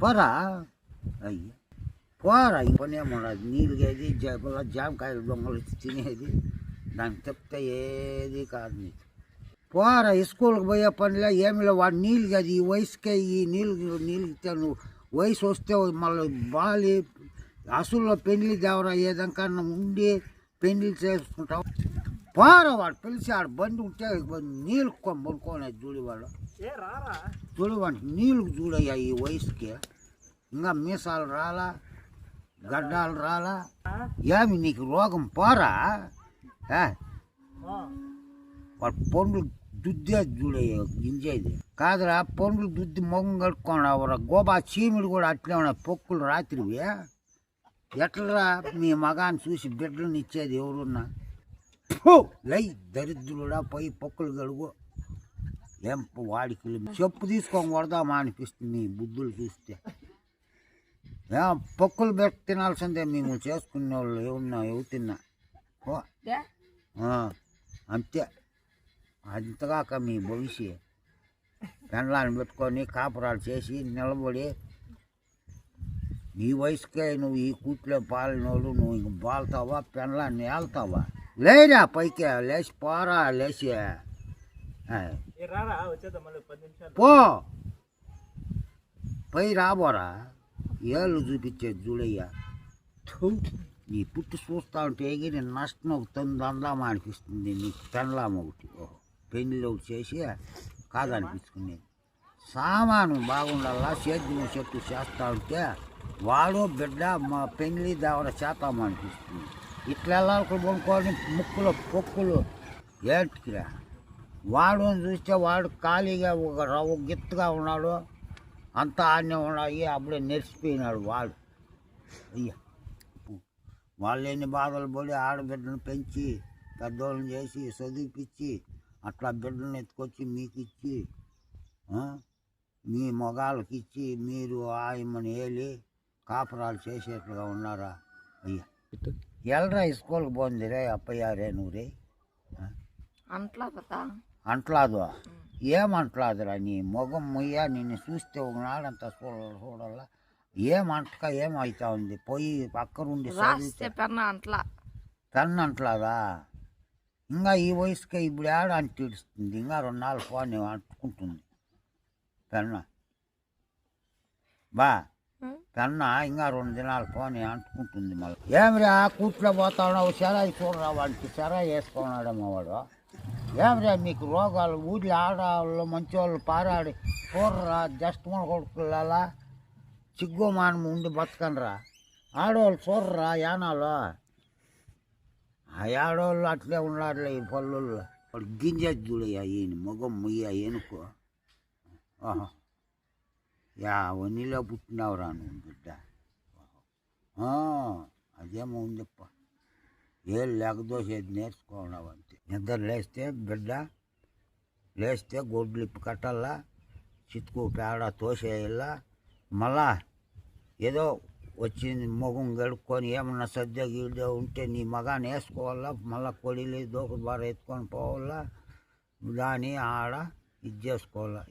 పోరా అయ్యా పోరా ఈ పని ఏమన్నది నీళ్ళుగేది జబ్బల జామకాయలు దొంగలు తినేది దానికి చెప్తే ఏది కాదు నీకు పోరా స్కూల్కి పోయే పనిలే ఏమిలే వాడు నీళ్ళు కాదు ఈ వయసుకే ఈ నీళ్ళు నీళ్ళు ఇస్తే నువ్వు వయసు వస్తే మళ్ళీ బాలి అసలు పెళ్ళి దేవరా ఏదంకా ఉండి పెళ్ళి చేసుకుంటావు పోరా వాడు పిలిచి ఆడ బండి ఉంటే నీళ్ళు కొనుక్కోనేది చూడేవాడు చూడవాడి నీళ్ళు చూడయ్యా ఈ వయసుకి. ఇంకా మీసాలు రాలా గడ్డాలు రాలా. ఏమి నీకు రోగం పోరా? వాడు పండ్లు దుద్దేది చూడయ్యా గింజేది. కాదురా పండ్లు దుద్ది మొగం కడుక్కోండి గోబా చీమిడి కూడా అట్లే ఉన్నాయి పొక్కులు రాత్రివి. ఎట్లరా మీ మగాన్ని చూసి బిడ్డలను ఇచ్చేది ఎవరున్నా? లై దరిద్రుడా పోయి పొక్కులు గడుగు ఏం వాడికి చెప్పు తీసుకొని కొడదామా అనిపిస్తుంది మీ బుద్ధులు చూస్తే. ఏం పొక్కులు పెట్టి తినాల్సిందే మేము చేసుకునే వాళ్ళు ఏమన్నా ఎవు తిన్నా? ఓ. అంతే. అంతగాక మీ భవిష్యత్ పెండ్లాన్ని పెట్టుకొని కాపురాలు చేసి నిలబడి నీ వయసుకే నువ్వు ఈ కూట్లో పాలినోళ్ళు నువ్వు ఇంక బాల్తావా? పెండ్లాన్ని ఏళ్తావా? లేరా పైకి లేచి పోరా లేచి. పో. పై రాబోరా ఏళ్ళు చూపించేది చూడయ్యా థు, నీ పుట్టి చూస్తా ఉంటే ఎగిరి నష్టం అవుతుంది అందామా అనిపిస్తుంది నీకు పెండ్లాం ఒకటి ఓహో పెళ్ళి ఒకటి చేసి కాదనిపించుకునేది. సామాను బాగుండాలా సేద్యం చెట్టు చేస్తా ఉంటే వాడు బిడ్డ మా పెళ్ళి దేవర చేతామా అనిపిస్తుంది. ఇట్లా వెళ్ళాలి కొనుక్కొని ముక్కులో పొక్కులు ఏంటికిరా వాడు చూస్తే వాడు ఖాళీగా ఒక రవ్వ గిత్తుగా ఉన్నాడు అంతా ఆడనే ఉన్నాయి అప్పుడే నెరిసిపోయినాడు వాడు. అయ్యా వాళ్ళు ఎన్ని బాధలు పడి ఆడబిడ్డను పెంచి పెద్దోళ్ళని చేసి చదివిపించి అట్లా బిడ్డలను ఎత్తుకొచ్చి మీకు ఇచ్చి మీ మొగాళ్ళకి ఇచ్చి మీరు ఆయమ్మని ఏలి కాపురాలు చేసేట్లుగా ఉన్నారా? అయ్యా. ఎల్రా స్కూల్కి పోంది రే అప్పయ్యారే నువ్వు రే అంట్లా పతా అంట్లాదు. ఏమంటలాదురా నీ మొగం ముయ్య నిన్ను చూస్తే ఒకనాడంతా చూడ చూడాల ఏమంటక ఏమవుతా ఉంది? పోయి పక్కనుండి అంట్లా. పెన్ను అంటలాదా? ఇంకా ఈ వయసుకే ఇప్పుడు ఏడ అంటిస్తుంది ఇంకా రెండు నాలుగు ఫోన్ అంటుకుంటుంది. పెన్న. బా? పెన్న ఇంకా రెండు దినాలు ఫోన్ అంటుకుంటుంది మళ్ళీ. ఏమిరా కూట్లో పోతా ఉన్నావు సెరాయి చూడరా వాడికి సెరాయి వేసుకున్నాడేమో వాడు. ఏమిరా మీకు రోగాలు? ఊళ్ళో ఆడవాళ్ళు మంచివాళ్ళు పారాడి కూర్రా జస్ట్ మన కొడుకులలా? చిగ్గు మానం ఉండి బతకనరా ఆడవాళ్ళు చూడరా యానాలు? ఆ ఆడవాళ్ళు అట్లే ఉన్నారులే ఈ పల్లెల్లో. వాడు గింజ చూడయ్యా ఈయన మొగం మొయ్యా ఏనుకో. యా వనిలో పుట్టినవరా నువ్వు బిడ్డ? అదేమో ఉందప్ప. ఏం లేకదోసేది నేర్చుకోవడం అంతే నిద్ర లేస్తే బిడ్డ లేస్తే గొడ్లు ఇప్పి కట్టాలా చితుకు పేడ తోసేయాలా మళ్ళా ఏదో వచ్చింది మొగం గడుక్కొని ఏమన్నా సద్య గిడ్డ ఉంటే నీ మగాన్ని వేసుకోవాలా మళ్ళా కొడిలి దోక బార ఎత్తుకొని పోవాలా దాని ఆడ ఇది చేసుకోవాలా